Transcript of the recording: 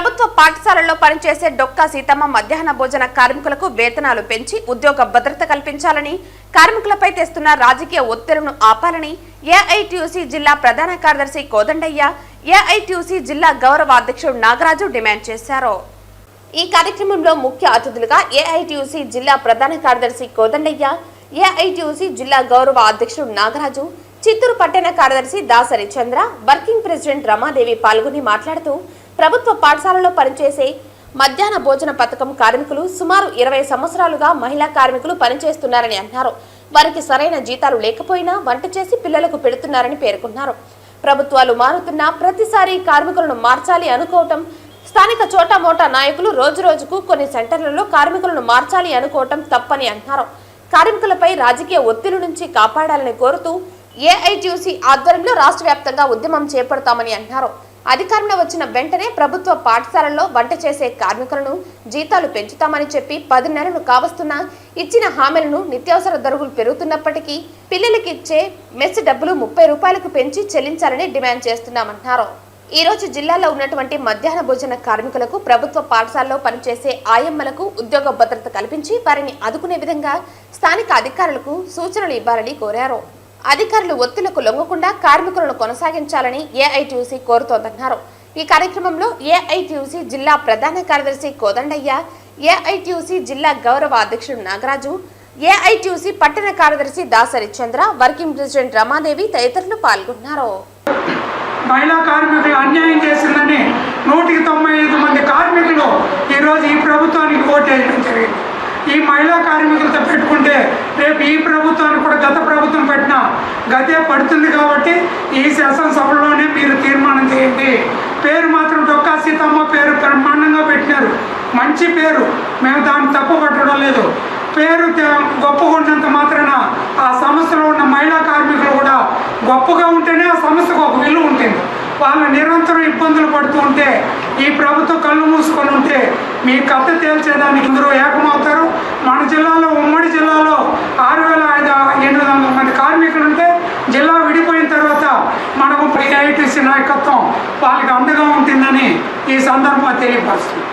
ప్రభుత్వ పాఠశాలల్లో పనిచేసే డొక్కా సీతమ్మ మధ్యాహ్న భోజన కార్మికులకు వేతనాలు పెంచి ఉద్యోగ భద్రత కల్పించాలని కార్మికులపై తెస్తున్న రాజకీయ ఒత్తిడిను ఆపాలని ఏఐటియుసి జిల్లా ప్రధాన కార్యదర్శి కోదండయ్య ఏఐటియుసి జిల్లా గౌరవ అధ్యక్షుడు నాగరాజు డిమాండ్ చేశారు. ఈ కార్యక్రమంలో ముఖ్య అతిథులుగా ఏఐటియుసి జిల్లా ప్రధాన కార్యదర్శి కోదండయ్య ఏఐటియుసి జిల్లా గౌరవ అధ్యక్షుడు నాగరాజు చిత్తూరు పట్టణ కార్యదర్శి దాసరి చంద్ర వర్కింగ్ ప్రెసిడెంట్ రమాదేవి పాల్గొని మాట్లాడుతూ ప్రభుత్వ పాఠశాలలో పనిచేసే మధ్యాహ్న భోజన పథకం కార్మికులు సుమారు ఇరవై సంవత్సరాలుగా మహిళా కార్మికులు పనిచేస్తున్నారని అన్నారు. వారికి సరైన జీతాలు లేకపోయినా వంట చేసి పిల్లలకు పెడుతున్నారని పేర్కొన్నారు. ప్రభుత్వాలు మారుతున్నా ప్రతిసారి కార్మికులను మార్చాలి అనుకోవటం స్థానిక చోటా మోటా నాయకులు రోజు రోజుకు కొన్ని సెంటర్లలో కార్మికులను మార్చాలి అనుకోవటం తప్పని అన్నారు. కార్మికులపై రాజకీయ ఒత్తిడి నుంచి కాపాడాలని కోరుతూ ఏఐటీసీ ఆధ్వర్యంలో రాష్ట్ర వ్యాప్తంగా ఉద్యమం చేపడతామని అన్నారు. అధికారంలో వచ్చిన వెంటనే ప్రభుత్వ పాఠశాలల్లో వంట చేసే కార్మికులను జీతాలు పెంచుతామని చెప్పి పది నెలలు కావస్తున్నా ఇచ్చిన హామీలను నిత్యావసర ధరలు పెరుగుతున్నప్పటికీ పిల్లలకి ఇచ్చే మెస్ డబ్బులు ముప్పై రూపాయలకు పెంచి చెల్లించాలని డిమాండ్ చేస్తున్నామన్నారు ఈ రోజు జిల్లాలో ఉన్నటువంటి మధ్యాహ్న భోజన కార్మికులకు ప్రభుత్వ పాఠశాలలో పనిచేసే ఆయమ్మలకు ఉద్యోగ భద్రత కల్పించి వారిని ఆదుకునే విధంగా స్థానిక అధికారులకు సూచనలు ఇవ్వాలని కోరారు. అధికారులు ఒత్తిళ్ళకు లొంగకుండా కార్మికులను కొనసాగించాలని ఏఐటీయూసీ కోరుతోందన్నారు. ఈ కార్యక్రమంలో ఏఐటీయూసీ జిల్లా ప్రధాన కార్యదర్శి కోదండయ్య ఏఐటీయూసీ జిల్లా గౌరవ అధ్యక్షుడు నాగరాజు ఏఐటీయూసీ పట్టణ కార్యదర్శి దాసరి చంద్ర వర్కింగ్ ప్రెసిడెంట్ రమాదేవి తదితరులు పాల్గొన్నారు. మహిళా కార్మికులు అన్యాయం చేసిందని నూటికి తొంభై ఐదు మంది కార్మికులు ఈరోజు ఈ ప్రభుత్వానికి ఓటేయడం జరిగింది. ఈ మహిళా కార్మికులతో పెట్టుకుంటే రేపు ఈ ప్రభుత్వాన్ని కూడా గత ప్రభుత్వం పెట్టిన గతే పడుతుంది కాబట్టి ఈ శాసనసభలోనే మీరు తీర్మానం చేయండి. పేరు మాత్రం డొక్కా సీతమ్మ పేరు బ్రహ్మాండంగా పెట్టినారు. మంచి పేరు. మేము దాన్ని తప్పు పట్టడం లేదు. పేరు గొప్పగా ఉన్నంత మాత్రాన ఆ సంస్థలో ఉన్న మహిళా కార్మికులు కూడా గొప్పగా ఉంటేనే ఆ సంస్థకు ఒక విలువ ఉంటుంది. వాళ్ళు నిరంతరం ఇబ్బందులు పడుతూ ఉంటే ఈ ప్రభుత్వం కళ్ళు మూసుకొని ఉంటే మీ కథ తేల్చేదానికి అందరూ ఏకమవుతారు. మన జిల్లాలో ఉమ్మడి జిల్లాలో ఆరు వేల ఐదు ఎనిమిది వందల మంది కార్మికులు ఉంటే జిల్లా విడిపోయిన తర్వాత మనకు ఐఐటీసీ నాయకత్వం వాళ్ళకి అండగా ఉంటుందని ఈ సందర్భంగా తెలియపరుస్తుంది